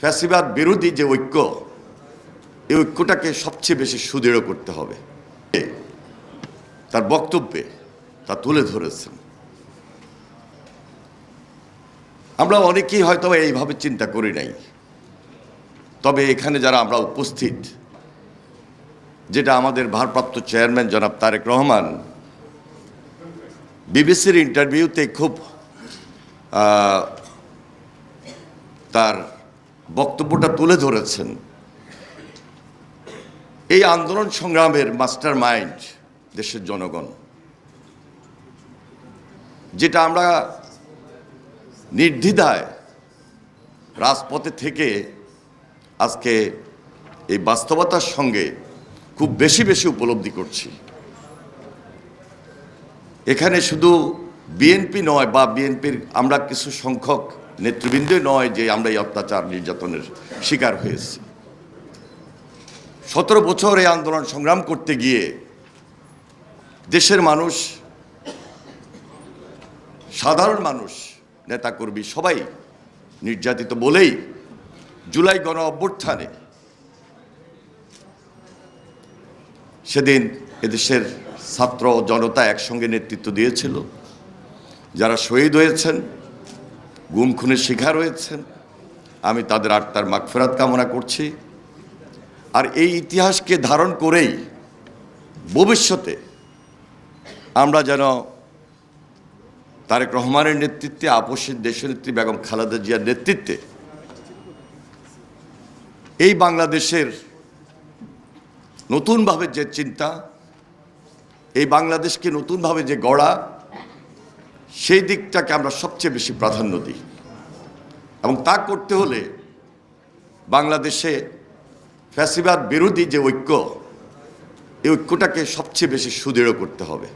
ফ্যাসিবাদ বিরোধী যে ঐক্য, এই ঐক্যটাকে সবচেয়ে বেশি সুদৃঢ় করতে হবে। তার বক্তব্যে তা তুলে ধরেছেন। আমরা অনেকেই হয়তো এইভাবে চিন্তা করি নাই। তবে এখানে যারা আমরা উপস্থিত, যেটা আমাদের ভারপ্রাপ্ত চেয়ারম্যান জনাব তারেক রহমান, বিবিসির ইন্টারভিউতে খুব তার বক্তব্যটা তুলে ধরেছেন। এই আন্দোলন সংগ্রামের মাস্টার মাইন্ড দেশের জনগণ। যেটা আমরা নির্দ্বিধায় রাজপথে থেকে আজকে এই বাস্তবতার সঙ্গে খুব বেশি বেশি উপলব্ধি করছি। এখানে শুধু বিএনপি নয় বা বিএনপির আমরা কিছু সংখ্যক নেতৃবৃন্দই নয় যে আমরা এই অত্যাচার নির্যাতনের শিকার হয়েছি। সতেরো বছর এই আন্দোলন সংগ্রাম করতে গিয়ে দেশের মানুষ, সাধারণ মানুষ, নেতাকর্মী সবাই নির্যাতিত বলেই জুলাই গণ অভ্যুত্থানে সেদিন এদেশের ছাত্র জনতা একসঙ্গে নেতৃত্ব দিয়েছিল। যারা শহীদ হয়েছেন গুম খুনের শিকার হয়েছেন। আমি তাদের আত্মার মাগফেরাত কামনা করছি। আর এই ইতিহাসকে ধারণ করেই ভবিষ্যতে আমরা যেন তারেক রহমানের নেতৃত্বে, আপসের দেশনেত্রী বেগম খালেদা জিয়ার নেতৃত্বে এই বাংলাদেশের নতুনভাবে যে চিন্তা, এই বাংলাদেশকে নতুনভাবে যে গড়া সেই দিকটাকে আমরা সবচেয়ে বেশি প্রাধান্য দিই। এবং তা করতে হলে বাংলাদেশে ফ্যাসিবাদ বিরোধী যে ঐক্য, এই ঐক্যটাকে সবচেয়ে বেশি সুদৃঢ় করতে হবে।